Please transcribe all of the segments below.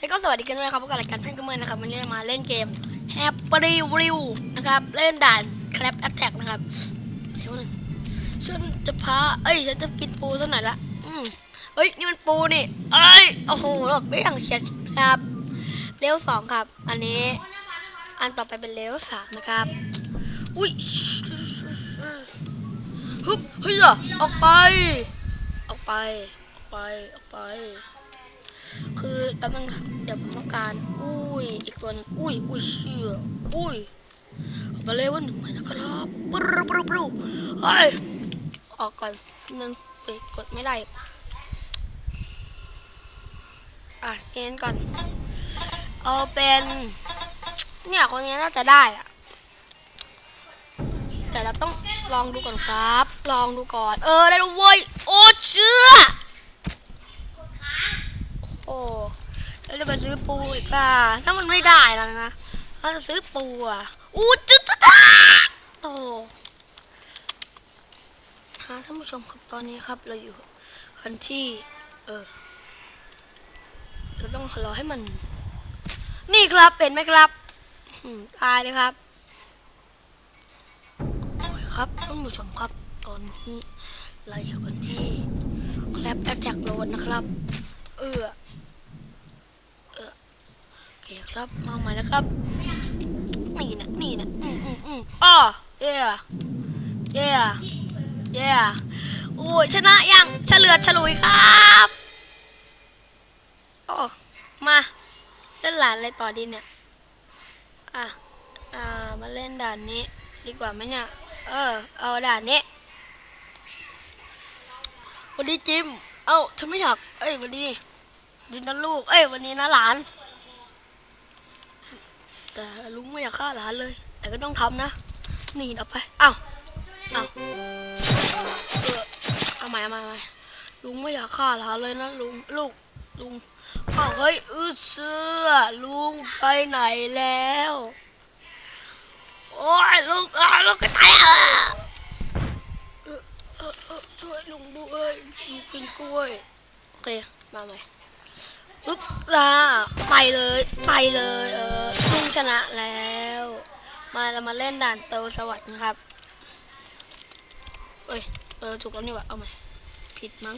ฮ้ยก็สวัสดีกันด้วยครับพบกับรายการเพื่อนกันเมื่อนะครับวันนี้มาเล่นเกม Happy View นะครับเล่นด่าน Clap Attack นะครับเดี๋ยวนึงฉันจะพาเอ้ยฉันจะกินปูซะหน่อยละอืมเฮ้ยนี่มันปูนี่เอ้ยโอ้โหหลบไม่อย่างเฉียดครับเลเวลสองครับ อันนี้ อันต่อไปเป็นเลเวลสามนะครับ อุ้ยฮึบเฮ้ยอะออกไป ออกไปออกไปออกไป คือแป๊บนึงครับเดี๋ยวผมต้องการ อุ้ย อีกตัวหนึงอุ้ย อุ้ยเชื่อ อุ้ยมาเลยว่าหนึ่งหน่นะครับปรุปรุปรุเฮ้ย ออกก่อนหนึ่งเอ้ยกดไม่ได้ อะเซ็นก่อน เอาเป็น เนี่ยคนนี้น่าจะได้อะแต่เราต้องลองดูก่อนครับ ลองดูก่อน เออได้แล้วเว้ย โอ้เชื่อ โอ้ ฉันจะไปซื้อปูอีกป่ะถ้ามันไม่ได้แล้วนะถ้าจะซื้อปูอะอู้จุดจุดโตฮะท่านผู้ชมครับตอนนี้ครับ เราอยู่กันที่ เออเราต้องรอให้มัน นี่ครับเป็นไหมครับตายเลยครับโอ้ยครับท่านผู้ชมครับ ตอนนี้เราอยู่กันที่แคลปแอทแทกโรนนะครับ เออ เคครับมาใหม่นะครับ นี่นะนี่นะอืมอืมอืมอ๋อเย่เย่เย่โอ้ยชนะยังเฉลือดฉลุยครับโอ้มาเล่นหลานอะไรต่อดีเนี่ย อะ อ่า มาเล่นด่านนี้ ดีกว่าไหมเนี่ย เออ เอาด่านนี้วันดีจิม เอ้า ฉันไม่อยาก เอ้ย วันดีดินนะลูก เอ้ย วันนี้นะหลาน แต่ลุงไม่อยากฆ่าหลานเลย แต่ก็ต้องทำนะหนี่เอาไปเอ้าเอ้าเออเอาใหม่เอาใหม่เอาใหม่ลุงไม่อยากฆ่าหลานเลยนะลุงลูกลุงอ้าวเฮ้ยอือเสื้อลุงไปไหนแล้ว โอ้ยลูกอะลูกก็ตายแล้วเออเออช่วยลุงด้วยลุงกินกล้วยโอเคมาใหม่ปุ๊บลาไปเลย ไปเลย เออ ชนะแล้ว มาเรามาเล่นด่านเตอสวัสดิ์นะครับ เอ้ยเออถูกแล้วนี่ว่าเอาใหมผิดมั้ง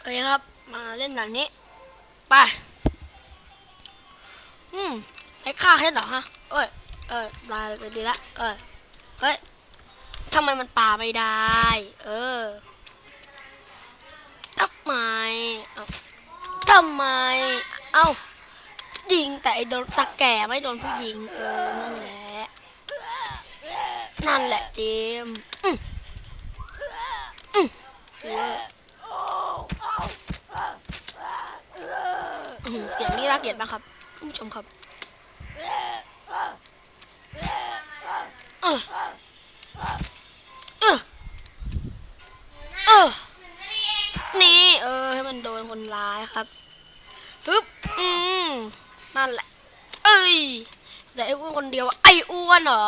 โอเคครับ มาเล่นด่านนี้ ไป อืมให้ฆ่าให้เหรอฮะ เอ้ย เอ้ยตายไปดีละ เอ้ย เฮ้ยทำไมมันป่าไม่ได้ เออำไม เอ้ายิงแต่ไอโดนตะแก่ไม่โดนผู้หญิงเออนั่นแหละ นั่นแหละเจมอืมอืมเสียงนี่น่าเกียดมากครับผู้ชมครับเออเออเออนี่เออให้มันโดนคนร้ายครับ ฮึบอืมนั่นแหละ เอ้ยแต่ไอ้อ้วนคนเดียวไอ้อ้วนเหรอ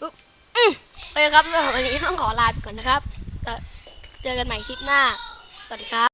ฮึบอืมโอเคครับสำหรับวันนี้ต้องขอลาไปก่อนนะครับเจอกันใหม่คลิปหน้า สวัสดีครับ